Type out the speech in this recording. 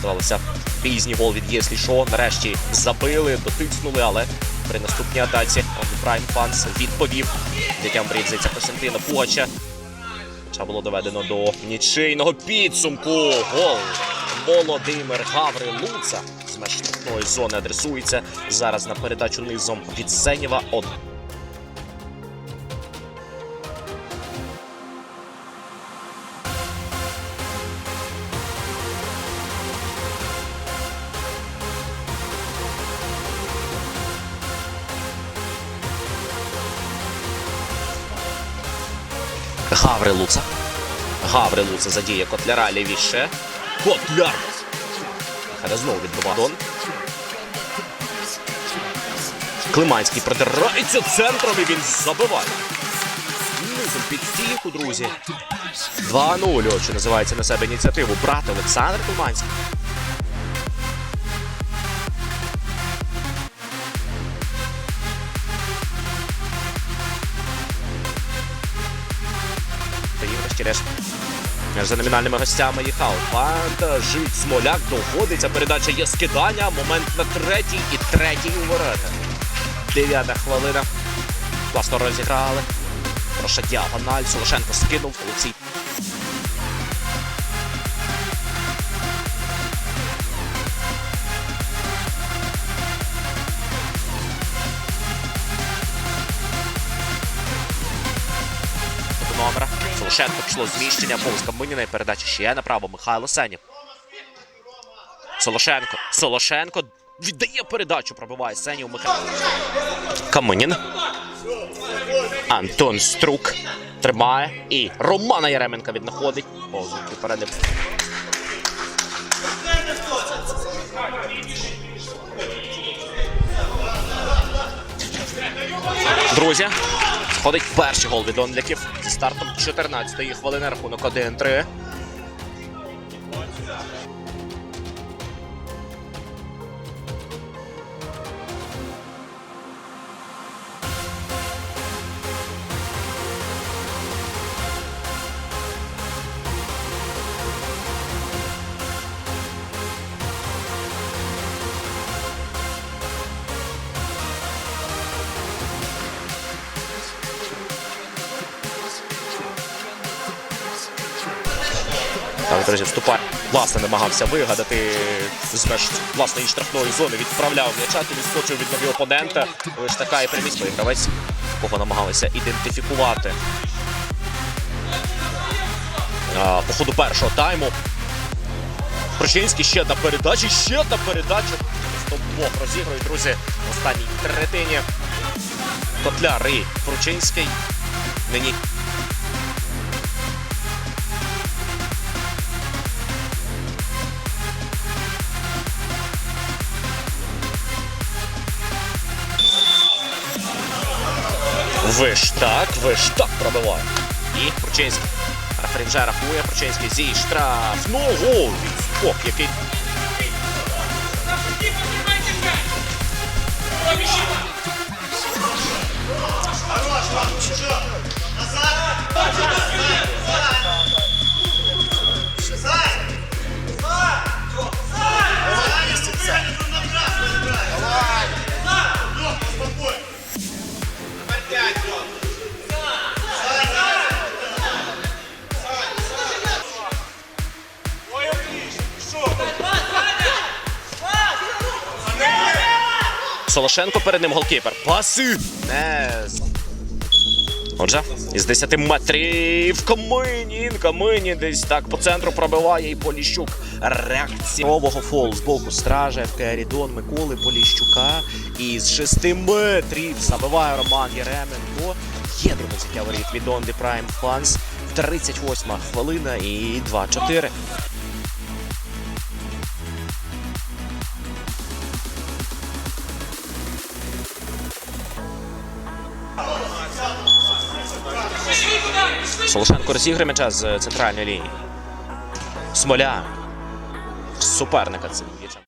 Здавалося, пізній гол від Єслі Шо. Нарешті забили, дотиснули, але при наступній атаці Прайм Фанс відповів. Дитям здається, Костянтина Пугача. Хоча було доведено до нічийного підсумку. Гол Володимир Гаврилуца з меж зони адресується зараз на передачу низом від Сенєва. Од Гаврилуца. Гаврилуца задіє Котляра лівіше. Котляр! Хада знову відбиває Дон. Климанський продирається центром і він забиває. Низом під стійку, друзі. 2-0, от що називається на себе ініціативу. Брат Олександр Климанський. Та і врешті-решт за номінальними гостями їхав. Вантажить Смоляк. Доходиться. Передача є скидання. Момент на третій і третій у ворота. Дев'ята хвилина. Класно розіграли. Проша діагональ. Солошенко скинув. Олексій. Номера. Пішло зміщення. Повз Каминіна і передача ще направо. Михайло Сенів. Солошенко. Солошенко віддає передачу. Пробиває Сенів. Михайло. Каминін. Антон Струк. Тримає. І Романа Яременка віднаходить. О, звідки. Друзі, входить перший гол від Онліків зі стартом 14-ї хвилини рахунок 1-3. Так, друзі, вступає. Власне, намагався вигадати з меж власної штрафної зони. Відправляв м'яча, то відскочив від ноги опонента. Лише така і примість гравець, кого намагалися ідентифікувати. А, по ходу першого тайму. Прочинський ще одна передача, ще одна передача. Просто двох розігрують, друзі, в останній третині. Котляр і Пручинський. Нині Виштак, Виштак пробиває. І Пручинський. Рефері вже рахує. Пручинський зі штрафного. Відскок, який Солошенко перед ним голкіпер. Паси! Не. Отже, із 10 метрів Каминін. Каминін десь так по центру пробиває і Поліщук. Реакція нового фолу з боку стража ФК Рідон Миколи Поліщука. І з 6 метрів забиває Роман Єременко. Є друге взяття воріт від Онди Прайм Фанс. 38 хвилина і 2-4. Солошенко розіграє м'яча з центральної лінії. Смоля. Суперника це.